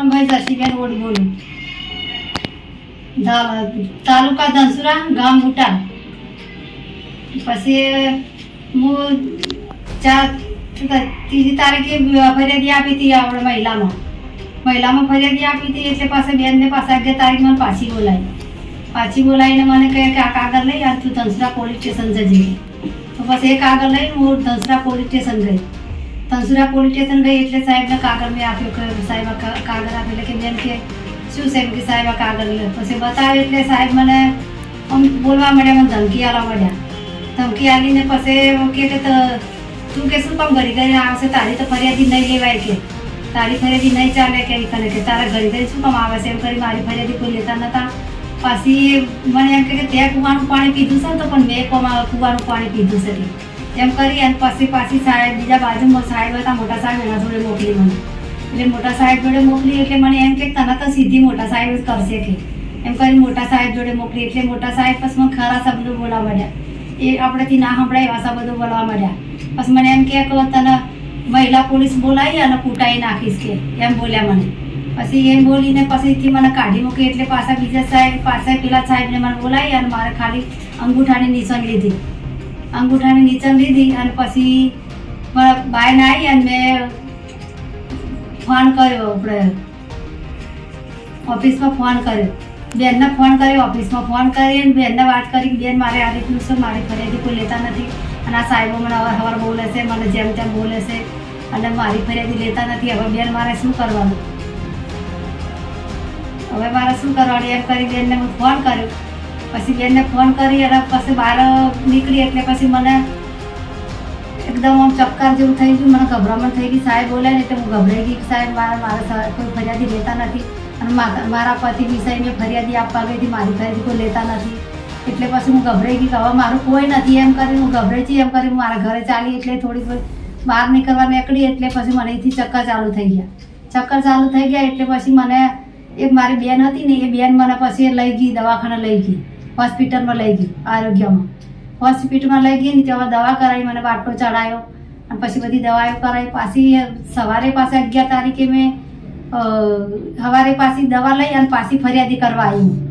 હું જસીબેન ઓડ બોલું તાલુકા ધનસુરા, ગામ બુટા. પછી, હું ચાર ત્રીજી તારીખે ફરિયાદી આપી હતી આપણે મહિલામાં. મહિલામાં ફરિયાદી આપી હતી એટલે પાસે બેનને પાસે અગિયાર તારીખ મને પાછી બોલાવી. પાછી બોલાવીને મને કહે કે આ કાગળ લઈ આ તું ધનસુરા પોલીસ સ્ટેશન જજે. તો પછી એ કાગળ લઈને હું ધનસુરા પોલીસ સ્ટેશન ગઈ. ધનસુરા પોલીસ સ્ટેશન ગઈ એટલે સાહેબને કાગળ મેં આપ્યો કે સાહેબ કાગળ આપ્યો કે બેન કે, શું સાહેબ કે, સાહેબ આ કાગળ લે. પછી બતાવે એટલે સાહેબ મને આમ બોલવા મળ્યા મને ધમકી આલવા મળ્યા ધમકી આલીને પછી કે તું કે શું કામ ઘરે ઘરે આવશે? તારી તો ફરિયાદી નહીં લેવાય કે. તારી ફરિયાદી નહીં ચાલે કે કરે કે, તારા ઘરે ઘરે શું કામ આવે છે? એમ કરી મારી ફરિયાદી કોઈ લેતા નહોતા પછી મને એમ કે ત્યાં કૂવાનું પાણી પીધું છે ને તો પણ મેં કૂવાનું પાણી પીધું છે એમ કરી અને પછી પાછી સાહેબ બીજા બાજુમાં સાહેબ હતા, મોટા સાહેબ એના જોડે મોકલી મને. એટલે મોટા સાહેબ જોડે મોકલી એટલે મને એમ કે તને તો સીધી મોટા સાહેબ જ કરશે કે. એમ કરી મોટા સાહેબ જોડે મોકલી એટલે મોટા સાહેબ પછી મને ખરા શબ્દો બોલવા મળ્યા એ આપણેથી ના સંભળાય એવા શબ્દો બોલવા મળ્યા પછી મને એમ કે તને મહિલા પોલીસ બોલાવી અને કૂટાઈ નાખીશ કે. એમ બોલ્યા મને. પછી એમ બોલીને પછીથી મને કાઢી મૂકી એટલે પાછા બીજા સાહેબ, પાછા પેલા સાહેબને મને બોલાવી અને મારે ખાલી અંગૂઠાની નિશાન લીધી. અંગૂઠાની નીચે લીધી અને પછી મારા બાઈને આવી અને મેં ફોન કર્યો આપણે ઓફિસમાં ફોન કર્યો. બેનને ફોન કર્યો, ઓફિસમાં ફોન કરી અને બેનને વાત કરી, બેન મારે આ રીતનું છે, મારી ફરિયાદી કોઈ લેતા નથી. અને આ સાહેબો મને અવાર હવાર બોલે છે મને જેમ તેમ બોલે છે અને મારી ફરિયાદી લેતા નથી, હવે બેન મારે શું કરવાનું? હવે મારે શું કરવાનું? એમ કરી બેનને હું ફોન કર્યો. પછી બેનને ફોન કરી અને પછી બહાર નીકળી એટલે પછી મને એકદમ આમ ચક્કર જેવું થઈ ગયું. મને ગભરામણ થઈ ગઈ. સાહેબ બોલે ને એટલે હું ગભરાઈ ગઈ સાહેબ, મારા મારા કોઈ ફરિયાદી લેતા નથી. અને મારા પતિ વિષય મેં ફરિયાદી આપવા ગઈ હતી. મારી ફરિયાદી કોઈ લેતા નથી. એટલે પછી હું ગભરાઈ ગઈ કે હવે મારું કોઈ નથી. એમ કરીને હું ગભરાઈ હતી એમ કરીને મારા ઘરે ચાલી એટલે થોડીક બહાર નીકળવા નીકળી એટલે પછી મને અહીંથી ચક્કર ચાલુ થઈ ગયા. ચક્કર ચાલુ થઈ ગયા એટલે પછી મને એક મારી બેન હતી ને, એ બેન મને પછી લઈ ગઈ દવાખાને લઈ ગઈ. હોસ્પિટલમાં લઈ ગઈ, આરોગ્યમાં હોસ્પિટલમાં લઈ ગઈ ને ત્યાં દવા કરાવી, મને બાટલો ચડાયો અને પછી બધી દવાઓ કરાવી પાછી સવારે પાસે અગિયાર તારીખે મેં સવારે પાછી દવા લઈ અને પાછી ફરિયાદી કરવા આવી.